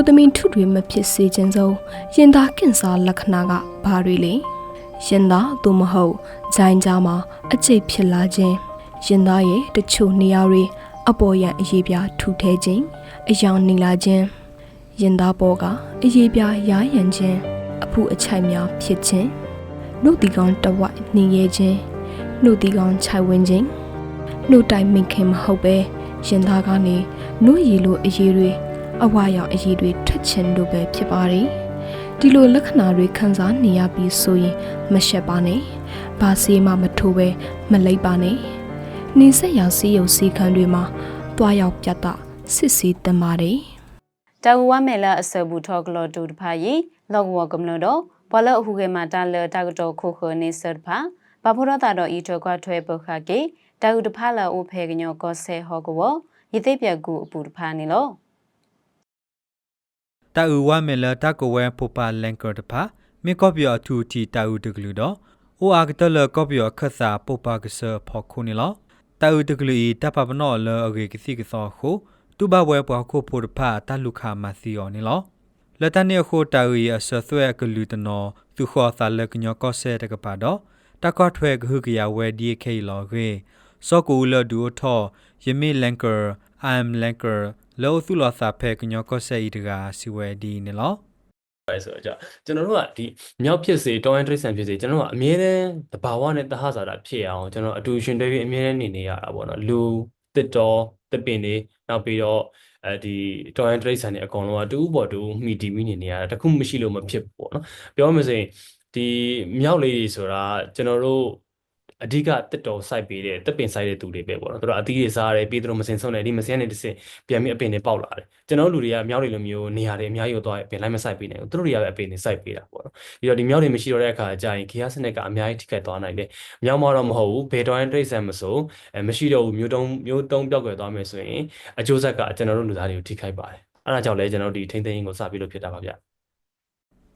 မျိုးသမီးထုတွေမဖြစ်စေခြင်းဆုံးရင်သားကင်ဆာလက္ခဏာကဘာတွေလဲရင်သားသို့မဟုတ်ဂျိုင်းကြားမှာအကျိတ်ဖြစ်လာခြင်းရင်သားရဲ့တချို့နေရာတွေအပေါ်ရန်အရေးပြားထူထဲခြင်းအယောင်နေလာခြင်းရင်သားပေါ်ကအရေးပြားရာရန်ခြင်းအဖုအချိုက်များဖြစ်ခြင်းနှုတ်ဒီကောင်တဝိုက်နေရခြင်းနှုတ်ဒီကောင်ခြိုက်ဝင်ခြင်းနှုတ်တိုင်မိခင်မဟုတ်ပဲရင်သားကနေနှုတ်ရည်လိုအရေးတွေ အဝါရောင်အရေးတွေထွက်ခြင်းတို့ပဲဖြစ်ပါတယ်ဒီလိုလက္ခဏာတွေခံစားနေရပြီးဆိုရင်မရှက်ပါနဲ့ဘာစေးမှမထိုးပဲမလိပ်ပါနဲ့နေဆက်ရာစီးရုံစီခံတွေမှာတွားရောက်ပြတ်တာစစ်စီတမာတယ်တဝဝမဲလာအစဘူထောကလောတူတဖာယီလောကဝကမလို့တော့ဘလအဟုကေမာတာလတာကတော့ခုခနေစတ်ဖာဘာဖို့တော့တာတော့ဤထွက်ကထွဲပုခကေတာဟုတဖာလာအိုဖေကညောကောဆဲဟောကဝယသိပြက်ကူအပူတဖာနေလို့ တာအူဝမဲလတာကိုဝဲပိုပါလန်ကောတဖာမေကော့ပြောအထူတီတာအူတကလူတော့အိုအာကတလကော့ပြောခတ်စာပိုပါကဆဖော်ခုနေလောတာအူတကလူဤတပပနောလအဂေကစီကသောခုတူဘဝဲပွားခုဖို့တဖာတလူခါမစီယောနေလောလတနေခိုတာအူရဆသွဲကလူတနောသူခေါ်သာလကညောကောဆဲတကပါတော့တကော့ထွဲကဟုကရဝဲဒီခေလောခေစောကူလဒူထောယမေလန်ကာအမ်လန်ကာလောသူလောစာဖဲကညောကောဆဲဤတကစီဝဲဒီနေလောပဲဆိုတော့ကျွန်တော်တို့ကဒီမြောက်ဖြစ်စေတောင်းရန်တရိတ်ဆန်ဖြစ်စေကျွန်တော်တို့ကအမြဲတမ်းတဘာဝနဲ့တဟဇာတာဖြစ်အောင်ကျွန်တော်အတူရှင်တွေပြီးအမြဲတမ်းနေနေရတာပေါ့နော်လူတစ်တော်တစ်ပင်တွေနောက်ပြီးတော့အဲဒီတောင်းရန်တရိတ်ဆန်တွေအကုန်လုံးကတူပေါ်တူမိတီမိနေနေရတာတခုမရှိလို့မဖြစ်ဘူးပေါ့နော်ပြောမှဆိုရင်ဒီမြောက်လေးတွေဆိုတာကျွန်တော်တို့ အဓိကတက်တော်စိုက်ပေးတဲ့တက်ပင်စိုက်တဲ့သူတွေပဲပေါ့နော်သူတို့အသီးတွေစားရတယ်ပြီးသူတို့မစင်ဆုံးတယ်ဒီမစင်နဲ့တစ်စင်ပြန်ပြီးအပင်တွေပေါက်လာတယ်ကျွန်တော်တို့လူတွေကမြောက်တွေလိုမျိုးနေရာတွေအများကြီးကိုသွားရင်ပင်လိုက်မစိုက်ပေးနိုင်ဘူးသူတို့တွေကပဲအပင်တွေစိုက်ပေးတာပေါ့နော်ပြီးတော့ဒီမြောက်တွေမရှိတော့တဲ့အခါကျရင်ခီးယားစနစ်ကအများကြီးထိခိုက်သွားနိုင်တယ်မြောက်မတော့မဟုတ်ဘူးဘေတော်ရင်တရိတ်ဆန်မဆိုအဲမရှိတော့ဘူးမျိုးတုံးမျိုးတုံးပြောက်ကွယ်သွားမယ်ဆိုရင်အကျိုးဆက်ကကျွန်တော်တို့လူသားတွေကိုထိခိုက်ပါတယ်အဲဒါကြောင့်လဲကျွန်တော်တို့ဒီထိမ့်သိမ်းရေးကိုစပြီးလို့ဖြစ်တာပါဗျ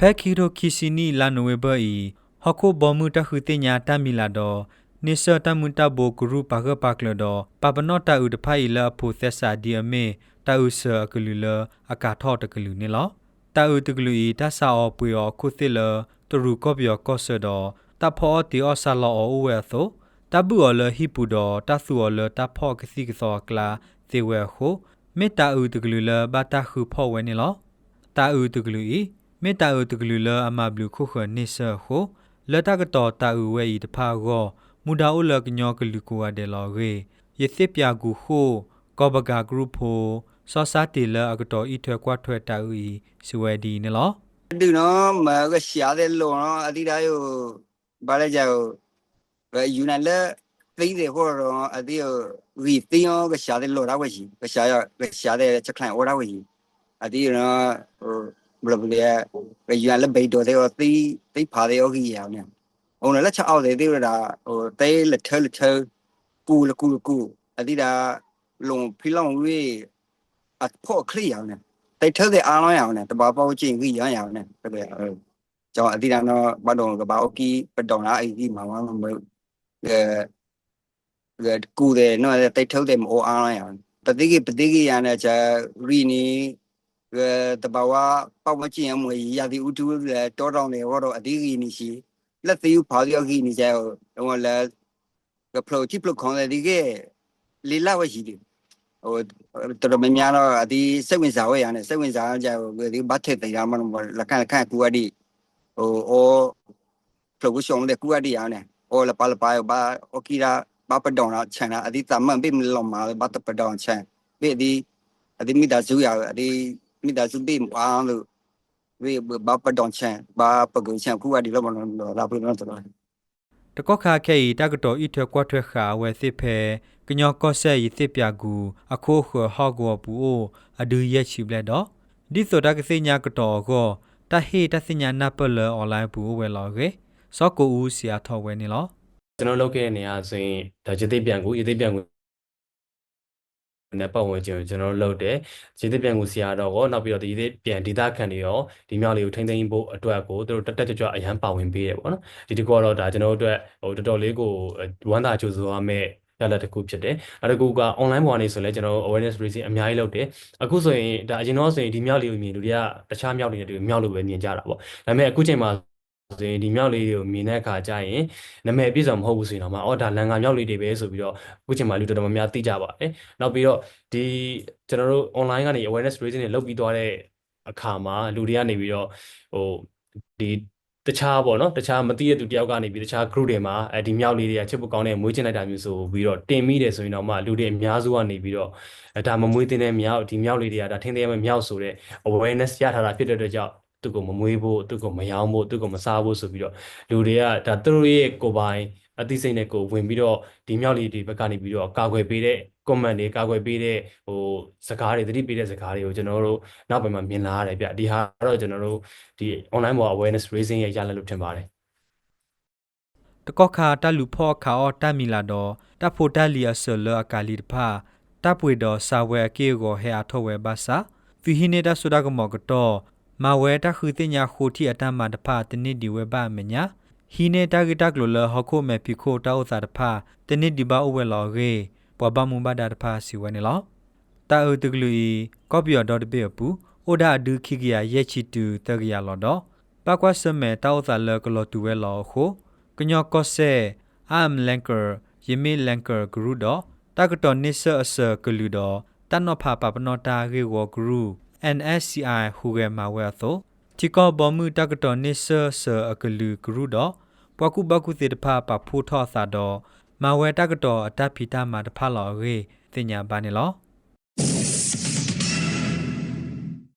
ဖက်ခီရိုခီစီနီလာနိုဝေဘီ ဟခုဘမှုတခုတင်ညာတမီလာတော့နိစတမှုတဘဂရုပါကပါကလတော့ပပနောတာဥတဖိုင်လာဖိုသက်စာဒီအမေတာဥဆာကလူလအကာထောတကလူနေလောတာဥတကလူဤတဆာအပွေောခုသစ်လတရူကောပြောကောဆဒတဖောတီအဆာလောအဝဲသောတဘူအလဟိပူဒတဆူအလတဖောကစီကစောကလာသေဝဲခုမေတ္တာဥတကလူလဘာတာခုဖောဝဲနေလောတာဥတကလူဤမေတ္တာဥတကလူလအမဘလူခုခနိဆခု လတကတော်တာဥဝဲဤတဖာကောမူဒါအိုလကညောကလူကိုအဒဲလောရေယစစ်ပြကူခိုကောဘဂါဂရုဖိုစောစာတီလအကတော်ဤထွဲကွာထွဲတာဥဤစဝဲဒီနလောတူနော်မကရှာတဲ့လုံနော်အတိဒါယိုဘာလဲကြောဘယ်ယူနလက်သိတဲ့ဟောတော့အတိယရီတင်းရောကရှာတဲ့လုံတော့ဝရှိကရှာရကရှာတဲ့ချက်ခန့်ဩတော့ဝရှိအတိနော်ဟို ဘလဘလကယူနလက်ဘေတော်တဲ့သိသိဖာတဲ့ဩကြီးရောင်းနေဟိုလည်းချက်အောက်တဲ့သိရတာဟိုတဲလက်ထလက်ထကူလကူလကူအတိဒါလုံဖီလောင်ဝေးအဖို့ခရီးရောင်းနေတိတ်ထတဲ့အားလုံးရအောင်နဲ့တဘာပေါကျင်ကြီးရရအောင်နဲ့တကယ်အဲကျောင်းအတိဒါတော့ဘတ်တော်ကဘာအိုကီပတောင်းလာအိဒီမမမမအဲကူတယ်နော်တိတ်ထုတ်တယ်မအားလုံးရအောင်ပတိကိပတိကိရနဲ့ချာရီနီအဲ တဘာဝပေါမကျင်မွေရသည်ဥတူတောတောင်းနေဟောတော့အတိကိနီရှိလက်သေးဖာရကိနီကျတော့လဲကပလိုချိပလိုခေါန်လေဒီကလီလာဝရှိတယ်ဟိုတော်တော်များများတော့ဒီစိတ်ဝင်စားဝဲရနဲ့စိတ်ဝင်စားကြဟိုဒီဘတ်ထက်တရားမလို့လက်ကန်လက်ကန်ကူအဒီဟိုအော်ပရိုရှုံတဲ့ကူအဒီရနဲ့အော်လပါလပါဘာအိုကီရာဘာပဒေါနာချန်နာအဒီတမန်ပိမလောမာဘတ်ပဒေါန်ချန်ပိဒီအဒီမိသားစုရအဒီ မိသားစုပိမအားလို့ဝေဘာပဒေါန်ချန်ဘာပဂုချန်ကူအဒီလောမလို့လာပြလို့တော့တကောခါခဲဤတကတော်ဤထွဲကွာထွဲခါဝဲစစ်ဖဲကညောကောဆဲဤစစ်ပြကူအခိုးခဟောကောပူအိုအဒူရက်ချီဘလက်တော့ဒီဆိုတကစိညာကတော်ကောတဟေတစညာနပလအွန်လိုင်းဘူးဝဲလောကေစောကိုဦးစီယာထော်ဝဲနေလောကျွန်တော်လုပ်ခဲ့တဲ့နေရာဆိုရင်ဒါရသေးပြန်ကူရသေးပြန်ကူ နဲ့ပတ်ဝန်းကျင်ကိုကျွန်တော်တို့လုပ်တယ်ရသေးပြန်ကူဆရာတော်ရောနောက်ပြီးတော့ဒီရသေးပြန်ဒေသခံတွေရောဒီမြောက်လေးကိုထိမ့်သိမ်းဖို့အတွက်ကိုသူတို့တက်တက်ကြွကြွအရန်ပါဝင်ပေးတယ်ပေါ့နော်ဒီတကောတော့ဒါကျွန်တော်တို့အတွက်ဟိုတော်တော်လေးကိုဝမ်းသာကြိုးစားရမယ့်ရလဒ်တစ်ခုဖြစ်တယ်နောက်တစ်ခုက online ပေါ်ကနေဆိုလဲကျွန်တော်တို့ awareness raising အများကြီးလုပ်တယ်အခုဆိုရင်ဒါအရင်တော့ဆိုရင်ဒီမြောက်လေးကိုမြင်လူတွေကတခြားမြောက်လေးတွေမြောက်လို့ပဲမြင်ကြတာပေါ့ဒါပေမဲ့အခုချိန်မှာ ဆိုရင်ဒီမြောက်လေးတွေကိုမြင်တဲ့အခါကျရင်နာမည်အပြည့်စုံမဟုတ်ဘူးဆိုရင်တော့မှအော်ဒါလန်ကာမြောက်လေးတွေပဲဆိုပြီးတော့အခုချိန်မှာလူတော်တော်များများသိကြပါတယ်နောက်ပြီးတော့ဒီကျွန်တော်တို့ online ကနေ awareness raising တွေလုပ်ပြီးသွားတဲ့အခါမှာလူတွေကနေပြီးတော့ဟိုဒီတခြားပေါ့နော်တခြားမသိတဲ့သူတယောက်ကနေပြီးတခြား group တွေမှာအဲဒီမြောက်လေးတွေကချစ်ဖို့ကောင်းတဲ့မွေးချင်လိုက်တာမျိုးဆိုပြီးတော့တင်မိတယ်ဆိုရင်တော့မှလူတွေအများစုကနေပြီးတော့အဲဒါမမွေးသင့်တဲ့မြောက်ဒီမြောက်လေးတွေကဒါထင်းသေးရမယ့်မြောက်ဆိုတဲ့ awareness ရထားတာဖြစ်တဲ့အတွက်ကြောင့် သူကိုမမွေးဖို့သူကိုမယောင်းဖို့သူကိုမစားဖို့ဆိုပြီးတော့လူတွေကဒါသူတို့ရဲ့ကိုယ်ပိုင်အသိစိတ်နဲ့ကိုယ်ဝင်ပြီးတော့ဒီမြောက်လေးတွေဘက်ကနေပြီးတော့ကာကွယ်ပေးတဲ့ comment တွေကာကွယ်ပေးတဲ့ဟိုစကားတွေသတိပေးတဲ့စကားတွေကိုကျွန်တော်တို့နောက်ပိုင်းမှာမြင်လာရတယ်ဗျဒီဟာတော့ကျွန်တော်တို့ဒီ online ပေါ် awareness raising ရဲ့ရလဒ်လို့ထင်ပါတယ်တကောခါတလူဖောခါအောတမီလာတော့တဖိုတလီအဆလအကာလီတဖာတပွေတော့စာဝဲအကေကိုဟဲအထောဝဲဘာစာဖီဟိနေတာဆူဒါကမောကတော့ မဝဲတခုတင်ညာခိုတီအတမတဖာတနစ်ဒီဝဲဘာမညာဟီနေတာဂီတက်လိုလဟခုမေပီခိုတောသာတဖာတနစ်ဒီဘာအဝဲလော်ရေပွာဘမုံဘာဒါတဖာစီဝဲနေလောတာအုတကလူီကောပီယောဒေါ်တပေပူအိုဒါဒူခိကီယာရဲ့ချီတူတကရလော်တော့ပကွာစမဲတောသာလကလောတူဝဲလော်ခိုကညောကောဆေအမ်လန်ကာယမီလန်ကာဂရုတော့တကတော်နိဆာအဆာကလူတော့တန်နောဖာပပနောတာရေဝဂရု NSCI ဟူရဲမှာဝဲသောတီကောဘမှုတကတော်နိဆာဆာအကလူဂရုတော့ပကုဘကုတိတဖာပဖူထောသာတော့မဝဲတကတော်အတဖီတာမှာတဖာလော်ရေတင်ညာပါနေလော